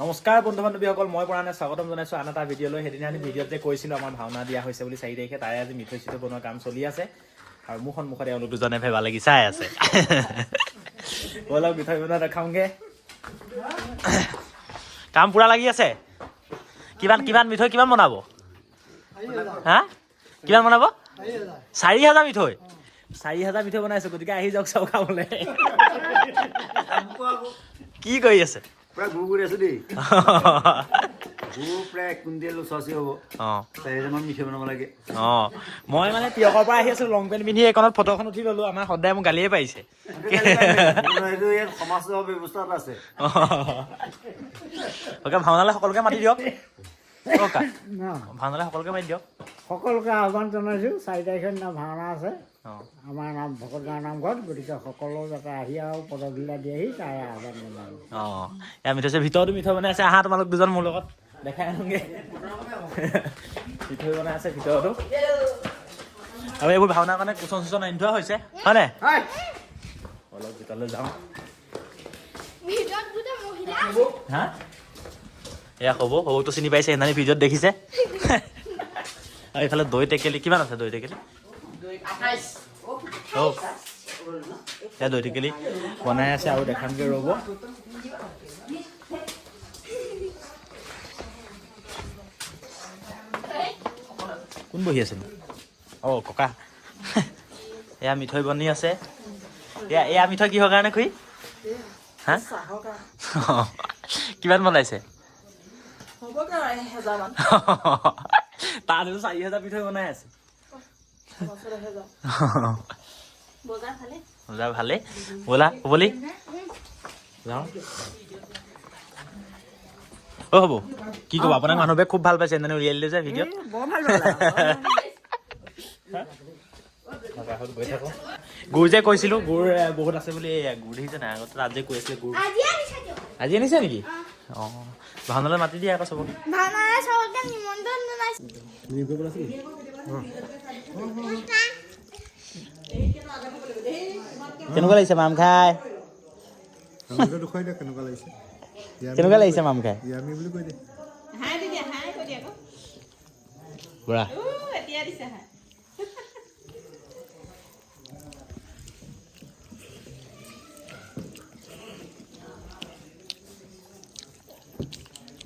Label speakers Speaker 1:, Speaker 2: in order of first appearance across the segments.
Speaker 1: নমস্কাৰ বন্ধু বান্ধৱীসকল মই পৰাণে স্বাগতম জনাইছোঁ আন এটা ভিডিঅ'লৈ। সেইদিনা আমি ভিডিঅ'ত যে কৈছিলোঁ আমাৰ ভাওনা দিয়া হৈছে বুলি চাৰি তাৰিখে তাৰে আজি মিঠৈ চিঠৈ বনোৱা কাম চলি আছে। আৰু মোৰ সন্মুখত এওঁলোক দুজনে ভেবা লাগি চাই আছে। ব'লক মিঠৈ বনোৱা দেখাওঁগে। কাম পূৰা লাগি আছে? কিমান কিমান মিঠৈ কিমান বনাব? হা? কিমান বনাব? চাৰি হাজাৰ মিঠৈ। চাৰি হাজাৰ মিঠৈ বনাইছোঁ গতিকে আহি যাওক চাওক খাবলৈ। কি কৰি আছে?
Speaker 2: প্ৰায় গুৰ কৰি আছো দেই গুৰ প্ৰায় কুইণ্টেল ওচৰাচি হ'ব
Speaker 1: অঁ
Speaker 2: চাৰি মিঠৈ বনাব লাগে
Speaker 1: অঁ মই মানে তিয়কৰ পৰা আহি আছো লং পেণ্ট পিন্ধি এইকণত ফটোখন উঠি ল'লো আমাৰ সদায় মোক গালিয়ে পাৰিছে
Speaker 2: সেইটো ইয়াত সমাজ সেৱা ব্যৱস্থা এটা আছে
Speaker 1: অ'কে ভাওনালৈ সকলোকে মাতি দিয়ক ভাওনালৈ সকলোকে মাতি দিয়ক
Speaker 3: সকলোকে আহ্বান জনাইছোঁ। চাৰি তাৰিখৰ দিনা ভাওনা আছে।
Speaker 1: অঁ।
Speaker 3: আমাৰ নাম ভকত গাঁও নামঘৰত। গতিকে সকলো যাতে আহি আৰু পদবিলা দি আহি তাৰে আহ্বান জনালোঁ।
Speaker 1: অঁ। এয়া মিঠৈছে ভিতৰতো মিঠৈ বনাই আছে। আহা তোমালোক দুজন মোৰ লগত। দেখাই আনোগে মিঠৈ বনাই আছে ভিতৰতো। আৰু এইবোৰ ভাওনাৰ কাৰণে কুচন চুচন আনি থোৱা হৈছে। হয়নে? অলপ ভিতৰলৈ যাওঁ। হা? এয়া হ'ব। হ'বতো চিনি পাইছে সেইদিনানি ভিডিঅ'ত দেখিছে। এইফালে দৈ টেকেলি কিমান আছে দৈ টেকেলি? এয়া দৈ টেকেলি। বনাই আছে আৰু দেখামগৈ ৰ'ব। কোন বহি আছেনো অঁ ককা। এয়া মিঠৈ বনি আছে। এয়া এয়া মিঠৈ কিহৰ কাৰণে খুৰী হা? কিমান বনাইছে? তাহলে চাৰি হাজাৰ পিঠা বনাই আছে।
Speaker 4: বজাৰ ভালে?
Speaker 1: ব'লা বলি যাওঁ। অ হ'ব। কি ক'ব আপোনাৰ মানুহবোৰে খুব ভালো পাইছে এনেধৰণে উলিয়াই দিলে যে ভিডিঅ' গুড় যে কৈছিলোঁ গুড় বহুত আছে বুলি গুড় দেখিছে নাই আগতে? তাত যে কৈ আছিলে গুড়
Speaker 5: আজি আনিছে
Speaker 1: নেকি? অঁ ভাওনালৈ মাতি দিয়া আকৌ চবক। কেনেকুৱা লাগিছে মাম খাই?
Speaker 6: দে কেনেকুৱা লাগিছে?
Speaker 1: মাম খাই?
Speaker 6: ইয়ামি বুলি কৈ দে
Speaker 4: হাই দি দিয়া হাই কৈ দিয়া আকৌ
Speaker 1: বুঢ়া
Speaker 4: উ, এতিয়া দিছে হাই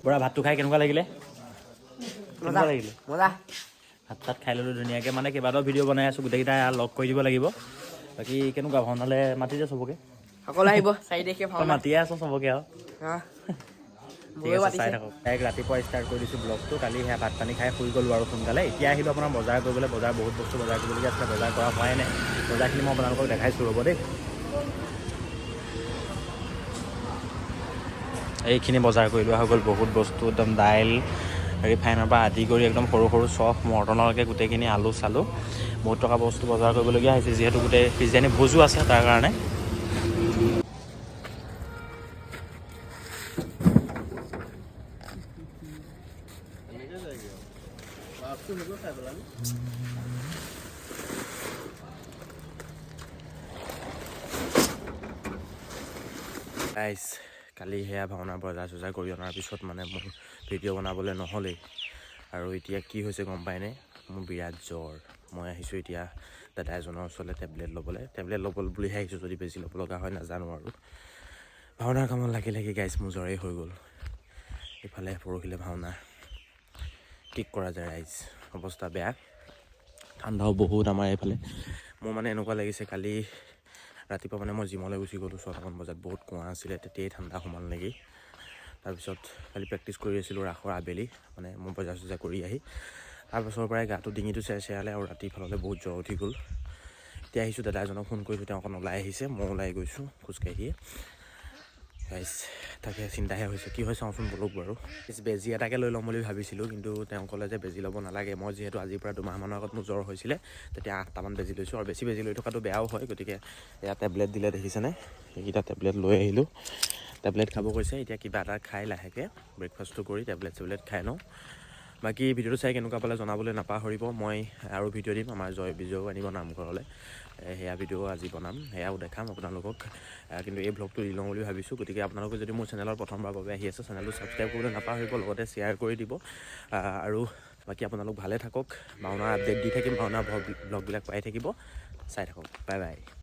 Speaker 1: বুঢ়া ভাতটো খাই কেনেকুৱা লাগিলে? কেনেকুৱা লাগিলে? ভাত চাত খাই ল'লোঁ ধুনীয়াকৈ মানে কেইবাটাও ভিডিঅ' বনাই আছোঁ গোটেইকেইটাই লগ কৰি দিব লাগিব। বাকী কেনেকুৱা ভাওনালৈ মাতি যে চবকে?
Speaker 4: সকলো আহিব চাৰি তাৰিখে
Speaker 1: মাতিয়ে আছ চবকে আৰু। ঠিক আছে চাই থাকক। ডাইৰেক্ট ৰাতিপুৱা ষ্টাৰ্ট কৰি দিছোঁ ব্লগটো কালি সেয়া ভাত পানী খাই শুই গ'লোঁ আৰু সোনকালে। এতিয়া আহিলোঁ আপোনাৰ বজাৰ কৰিবলৈ বজাৰ বহুত বস্তু বজাৰ কৰিবলগীয়া আছিলে বজাৰ কৰা হোৱাই নাই। বজাৰখিনি মই আপোনালোকক দেখাইছোঁ ৰ'ব দেই। এইখিনি বজাৰ কৰি লোৱা হৈ গ'ল বহুত বস্তু একদম দাইল ৰিফাইনৰ পৰা আদি কৰি একদম সৰু সৰু চফ মৰ্টনলৈকে গোটেইখিনি আলু চালু। বহুত টকা বস্তু বজাৰ কৰিবলগীয়া হৈছে যিহেতু গোটেই পিছদিনানি ভোজো আছে তাৰ কাৰণে। কালি সেয়া ভাওনা বজাৰ চজাৰ কৰি অনাৰ পিছত মানে মোৰ ভিডিঅ' বনাবলৈ নহ'লেই। আৰু এতিয়া কি হৈছে গম পায়নে মোৰ বিৰাট জ্বৰ। মই আহিছোঁ এতিয়া দাদা এজনৰ ওচৰলৈ টেবলেট ল'বলৈ। টেবলেট ল'বলৈ বুলিহে আহিছোঁ যদি বেছি ল'ব লগা হয় নাজানো আৰু। ভাওনাৰ কামত লাগি লাগি গাইজ মোৰ জ্বৰেই হৈ গ'ল। ইফালে পৰহিলে ভাওনা। কি কৰা যায় ৰাইজ। অৱস্থা বেয়া। ঠাণ্ডাও বহুত আমাৰ এইফালে। মোৰ মানে এনেকুৱা লাগিছে কালি ৰাতিপুৱা মানে মই জিমলৈ গুচি গ'লোঁ ছটামান বজাত বহুত কুঁৱা আছিলে তেতিয়াই ঠাণ্ডা সোমাল নেকি। তাৰপিছত কালি প্ৰেক্টিছ কৰি আছিলোঁ ৰাসৰ আবেলি মানে মই বজাৰ চজাৰ কৰি আহি তাৰপাছৰ পৰাই গাটো ডিঙিটো চেৰ চেৰালে আৰু ৰাতিফাললৈ বহুত জ্বৰ উঠি গ'ল। এতিয়া আহিছোঁ দাদা এজনক ফোন কৰিছোঁ তেওঁ অকণ ওলাই আহিছে মই ওলাই গৈছোঁ খোজকাঢ়িয়ে। গাইছ তাকে চিন্তাহে হৈছে। কি হয় চাওঁচোন বলক বাৰু। বেজী এটাকে লৈ ল'ম বুলি ভাবিছিলোঁ কিন্তু তেওঁ ক'লে যে বেজী ল'ব নালাগে। মই যিহেতু আজিৰ পৰা দুমাহমানৰ আগত মোৰ জ্বৰ হৈছিলে তেতিয়া আঠটামান বেজী লৈছোঁ। আৰু বেছি বেজী লৈ থকাটো বেয়াও হয় গতিকে এয়া টেবলেট দিলে দেখিছেনে? সেইকেইটা টেবলেট লৈ আহিলোঁ। টেবলেট খাব কৈছে এতিয়া কিবা এটা খাই লাহেকৈ ব্ৰেকফাষ্টটো কৰি টেবলেট চেবলেট খাই লওঁ।
Speaker 7: বাকী ভিডিঅ'টো চাই কেনেকুৱা পালে জনাবলৈ নাপাহৰিব মই আৰু ভিডিঅ' দিম আমাৰ জয় বিজয়ো আনিব নামঘৰলৈ। সেয়া ভিডিঅ' আজি বনাম সেয়াও দেখাম আপোনালোকক। কিন্তু এই ভ্লগটো দি লওঁ বুলি ভাবিছোঁ গতিকে আপোনালোকে যদি মোৰ চেনেলৰ প্ৰথমবাৰ বাবে আহি আছে চেনেলটো ছাবস্ক্ৰাইব কৰিবলৈ নাপাহৰিব লগতে শ্বেয়াৰ কৰি দিব। আৰু বাকী আপোনালোক ভালে থাকক ভাওনাৰ আপডেট দি থাকিম ভাওনাৰ ব্লগবিলাক পাই থাকিব। চাই থাকক বাই বাই